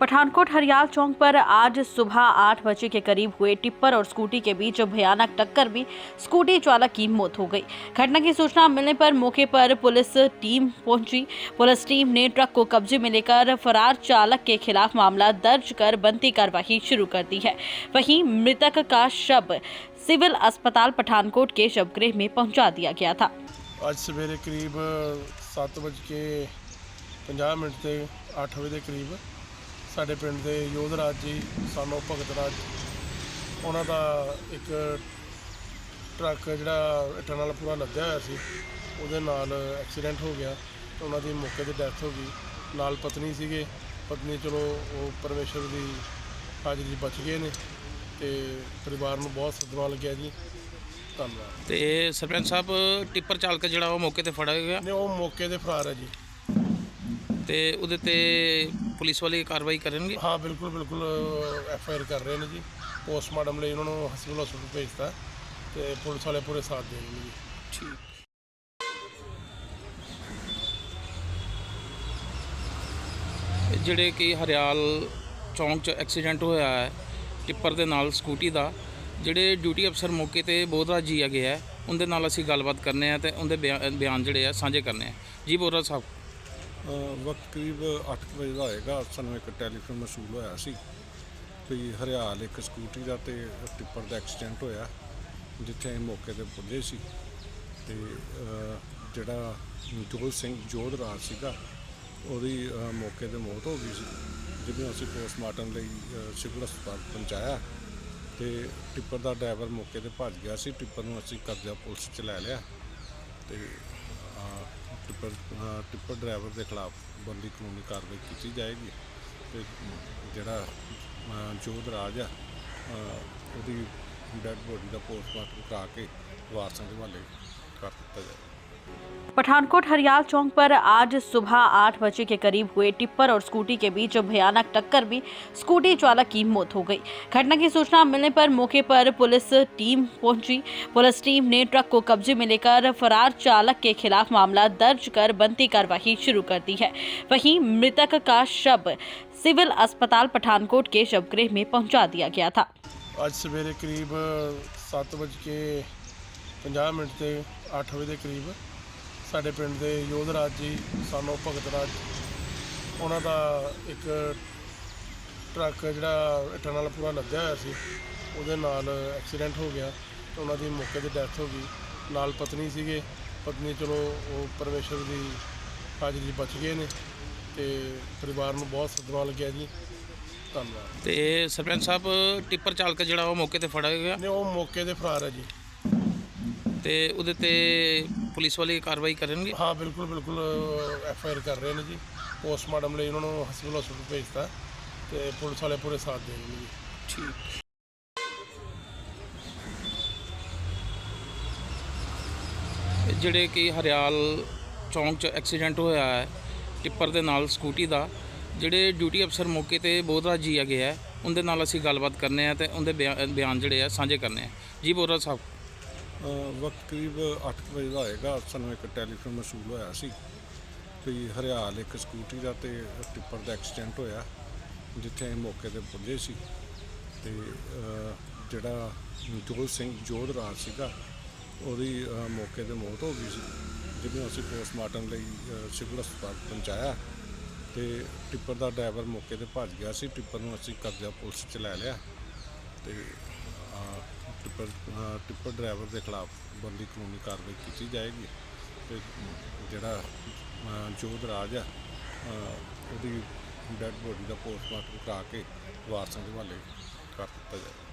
पठानकोट हरियाल चौक पर आज सुबह आठ बजे के करीब हुए टिप्पर और स्कूटी के बीच भयानक टक्कर में स्कूटी चालक की मौत हो गई। घटना की सूचना मिलने पर मौके पर पुलिस टीम पहुँची। पुलिस टीम ने ट्रक को कब्जे में लेकर फरार चालक के खिलाफ मामला दर्ज कर बनती कार्रवाई शुरू कर दी है। वहीं मृतक का शव सिविल अस्पताल पठानकोट के शवगृह में पहुँचा दिया गया था। आज सवेरे करीब सात बज के पंजाह मिनट से आठ बजे करीब ਸਾਡੇ ਪਿੰਡ ਦੇ ਯੋਧਰਾਜ ਜੀ ਸਾਨੂੰ ਭਗਤ ਰਾਜ। ਉਹਨਾਂ ਦਾ ਇੱਕ ਟਰੱਕ ਜਿਹੜਾ ਇੱਟਾਂ ਨਾਲ ਪੂਰਾ ਲੱਦਿਆ ਹੋਇਆ ਸੀ ਉਹਦੇ ਨਾਲ ਐਕਸੀਡੈਂਟ ਹੋ ਗਿਆ ਤੇ ਉਹਨਾਂ ਦੀ ਮੌਕੇ ਤੇ ਡੈਥ ਹੋ ਗਈ। ਨਾਲ ਪਤਨੀ ਸੀਗੇ। ਪਤਨੀ ਚਲੋ ਉਹ ਪਰਮੇਸ਼ਰ ਦੀ ਹਾਜ਼ਰੀ ਬਚ ਗਏ ਨੇ ਤੇ ਪਰਿਵਾਰ ਨੂੰ ਬਹੁਤ ਸਦਮਾ ਲੱਗਿਆ ਜੀ। ਧੰਨਵਾਦ। ਤੇ ਸਰਪੰਚ ਸਾਹਿਬ ਟਿੱਪਰ ਚਾਲਕ ਜਿਹੜਾ ਉਹ ਮੌਕੇ ਤੇ ਫੜਿਆ ਗਿਆ? ਨੇ ਉਹ ਮੌਕੇ ਤੇ ਫਰਾਰ ਹੈ ਜੀ। ਤੇ ਉਹਦੇ ਤੇ ਪੁਲਿਸ ਵਾਲੇ ਕਾਰਵਾਈ ਕਰਨਗੇ? ਹਾਂ ਬਿਲਕੁਲ ਬਿਲਕੁਲ ਐਫ ਆਈ ਆਰ ਕਰ ਰਹੇ ਨੇ ਜੀ। ਪੋਸਟਮਾਰਟਮ ਲਈ ਉਹਨਾਂ ਨੂੰ ਹਸਪੀਟਲ ਹਸਪੀਟਲ ਭੇਜਤਾ ਤੇ ਪੁਲਿਸ ਵਾਲੇ ਪੂਰੇ ਸਾਥ ਦੇ ਰਹੇ ਨੇ ਜੀ। ਠੀਕ। ਜਿਹੜੇ ਕਿ ਹਰਿਆਲ ਚੌਂਕ 'ਚ ਐਕਸੀਡੈਂਟ ਹੋਇਆ ਹੈ ਟਿੱਪਰ ਦੇ ਨਾਲ ਸਕੂਟੀ ਦਾ ਜਿਹੜੇ ਡਿਊਟੀ ਅਫਸਰ ਮੌਕੇ ਤੇ ਬੋਧਰਾਜ ਜੀ ਹੈਗੇ ਹੈ ਉਹਦੇ ਨਾਲ ਅਸੀਂ ਗੱਲਬਾਤ ਕਰਨੇ ਆ ਤੇ ਉਹਦੇ ਬਿਆਨ ਜਿਹੜੇ ਆ ਸਾਂਝੇ ਕਰਨੇ ਆ। ਜੀ ਬੋਧਰਾਜ ਸਾਹਿਬ। ਵਕਤ ਕਰੀਬ 8 ਵਜੇ ਦਾ ਹੋਏਗਾ ਸਾਨੂੰ ਇੱਕ ਟੈਲੀਫੋਨ ਮਸੂਲ ਹੋਇਆ ਸੀ ਵੀ ਹਰਿਆਲ ਇੱਕ ਸਕੂਟਰੀ ਦਾ ਤੇ ਟਿੱਪਰ ਦਾ ਐਕਸੀਡੈਂਟ ਹੋਇਆ ਜਿੱਥੇ ਅਸੀਂ ਮੌਕੇ ਤੇ ਪੁੱਜੇ ਸੀ ਤੇ ਅ, ਜਿਹੜਾ ਜੋਤ ਸਿੰਘ ਜੋਧਰਾਜ ਸੀਗਾ ਉਹਦੀ ਅ, ਮੌਕੇ ਤੇ ਮੌਤ ਹੋ ਗਈ ਸੀ ਜਿਹਨੂੰ ਅਸੀਂ ਪੋਸਟਮਾਰਟਮ ਲਈ ਅ, ਸਿਵਲ ਹਸਪਤਾਲ ਪਹੁੰਚਾਇਆ ਤੇ ਟਿੱਪਰ ਦਾ ਡਰਾਈਵਰ ਮੌਕੇ ਤੇ ਭੱਜ ਗਿਆ ਸੀ ਟਿੱਪਰ ਨੂੰ ਅਸੀਂ ਕਬਜ਼ਾ ਪੁਲਿਸ 'ਚ ਲੈ ਲਿਆ ਤੇ ਟਿੱਪਰ ਅ, ਟਿੱਪਰ ਡਰਾਈਵਰ ਦੇ ਖਿਲਾਫ ਬੰਦੀ ਕਾਨੂੰਨੀ ਕਾਰਵਾਈ ਕੀਤੀ ਜਾਏਗੀ ਤੇ ਜਿਹੜਾ ਅ, ਜੋਧ ਰਾਜ ਆ ਅ, ਉਹਦੀ ਡੈਡ ਬੋਡੀ ਦਾ ਪੋਸਟਮਾਰਟਮ ਕਰਾ ਕੇ ਵਾਰਸਾਂ ਦੇ ਹਵਾਲੇ ਕਰ ਦਿੱਤਾ ਜਾਏਗਾ। पठानकोट हरियाल चौक पर आज सुबह आठ बजे के करीब हुए टिप्पर और स्कूटी के बीच भयानक टक्कर में स्कूटी चालक की मौत हो गई। घटना की सूचना मिलने पर मौके पर पुलिस टीम पहुँची। पुलिस टीम ने ट्रक को कब्जे में लेकर फरार चालक के खिलाफ मामला दर्ज कर बनती कार्रवाई शुरू कर दी है। वहीं मृतक का शव सिविल अस्पताल पठानकोट के शवगृह में पहुँचा दिया गया था। आज सवेरे करीब सात बज के पंजाह मिनट से आठ बजे करीब ਸਾਡੇ ਪਿੰਡ ਦੇ ਯੋਧਰਾਜ ਜੀ ਸਾਨੂੰ ਭਗਤ ਰਾਜ। ਉਹਨਾਂ ਦਾ ਇੱਕ ਟਰੱਕ ਜਿਹੜਾ ਇੱਟਾਂ ਨਾਲ ਪੂਰਾ ਲੱਦਿਆ ਹੋਇਆ ਸੀ ਉਹਦੇ ਨਾਲ ਐਕਸੀਡੈਂਟ ਹੋ ਗਿਆ ਤੇ ਉਹਨਾਂ ਦੀ ਮੌਕੇ ਤੇ ਡੈਥ ਹੋ ਗਈ। ਨਾਲ ਪਤਨੀ ਸੀਗੇ। ਪਤਨੀ ਚਲੋ ਉਹ ਪਰਮੇਸ਼ਰ ਦੀ ਹਾਜ਼ਰੀ 'ਚ ਬਚ ਗਏ ਨੇ ਤੇ ਪਰਿਵਾਰ ਨੂੰ ਬਹੁਤ ਸਦਮਾ ਲੱਗਿਆ ਜੀ। ਧੰਨਵਾਦ। ਤੇ ਸਰਪੰਚ ਸਾਹਿਬ ਟਿੱਪਰ ਚਾਲਕ ਜਿਹੜਾ ਉਹ ਮੌਕੇ ਤੇ ਫੜਿਆ ਗਿਆ? ਨੇ ਉਹ ਮੌਕੇ ਤੇ ਫਰਾਰ ਹੈ ਜੀ। ਤੇ ਉਹਦੇ ਤੇ ਪੁਲਿਸ ਵਾਲੇ ਕਾਰਵਾਈ ਕਰਨਗੇ ਹਾਂ ਬਿਲਕੁਲ ਬਿਲਕੁਲ ਐਫ ਆਈ ਆਰ ਕਰ ਰਹੇ ਨੇ ਜੀ। ਪੋਸਟਮਾਰਟਮ ਲਈ ਉਹਨਾਂ ਨੂੰ ਹਸਪੀਟਲ ਹਸਪੀਟਲ ਭੇਜਤਾ ਤੇ ਪੁਲਿਸ ਵਾਲੇ ਪੂਰੇ ਸਾਥ ਦੇ ਰਹੇ ਨੇ ਜੀ। ਠੀਕ। ਜਿਹੜੇ ਕਿ ਹਰਿਆਲ ਚੌਂਕ 'ਚ ਐਕਸੀਡੈਂਟ ਹੋਇਆ ਹੈ ਟਿੱਪਰ ਦੇ ਨਾਲ ਸਕੂਟੀ ਦਾ ਜਿਹੜੇ ਡਿਊਟੀ ਅਫਸਰ ਮੌਕੇ ਤੇ ਬੋਧਰਾਜ ਜੀ ਹੈਗੇ ਹੈ ਉਹਦੇ ਨਾਲ ਅਸੀਂ ਗੱਲਬਾਤ ਕਰਨੇ ਆ ਤੇ ਉਹਦੇ ਬਿਆਨ ਜਿਹੜੇ ਆ ਸਾਂਝੇ ਕਰਨੇ ਆ। ਜੀ ਬੋਧਰਾਜ ਸਾਹਿਬ। ਵਕਤ ਕਰੀਬ 8 ਵਜੇ ਦਾ ਹੋਏਗਾ ਸਾਨੂੰ ਇੱਕ ਟੈਲੀਫੋਨ ਮਸੂਲ ਹੋਇਆ ਸੀ ਵੀ ਹਰਿਆਲ ਇੱਕ ਸਕੂਟੀ ਦਾ ਤੇ ਟਿੱਪਰ ਦਾ ਐਕਸੀਡੈਂਟ ਹੋਇਆ ਜਿੱਥੇ ਅਸੀਂ ਮੌਕੇ ਤੇ ਪੁੱਜੇ ਸੀ। ਤੇ ਅ, ਜਿਹੜਾ ਜੋਤ ਸਿੰਘ ਜੋਧ ਰਾਜ ਸੀਗਾ ਉਹਦੀ ਅ, ਮੌਕੇ ਤੇ ਮੌਤ ਹੋ ਗਈ ਸੀ ਜਿਹਨੂੰ ਅਸੀਂ ਪੋਸਟਮਾਰਟਮ ਲਈ ਅ, ਸਿਵਲ ਹਸਪਤਾਲ ਪਹੁੰਚਾਇਆ। ਤੇ ਟਿੱਪਰ ਦਾ ਡਰਾਈਵਰ ਮੌਕੇ ਤੇ ਭੱਜ ਗਿਆ ਸੀ। ਟਿੱਪਰ ਨੂੰ ਅਸੀਂ ਕਬਜ਼ਾ ਪੁਲਿਸ 'ਚ ਲੈ ਲਿਆ। ਤੇ ਟਿੱਪਰ ਅ, ਟਿੱਪਰ ਡਰਾਈਵਰ ਦੇ ਖਿਲਾਫ ਬੰਦੀ ਕਾਨੂੰਨੀ ਕਾਰਵਾਈ ਕੀਤੀ ਜਾਏਗੀ ਤੇ ਜਿਹੜਾ ਅ, ਜੋਧ ਰਾਜ ਆ ਅ, ਉਹਦੀ ਡੈਡ ਬੋਡੀ ਦਾ ਪੋਸਟਮਾਰਟਮ ਕਰਾ ਕੇ ਵਾਰਸਾਂ ਦੇ ਹਵਾਲੇ ਕਰ ਦਿੱਤਾ ਜਾਏਗਾ।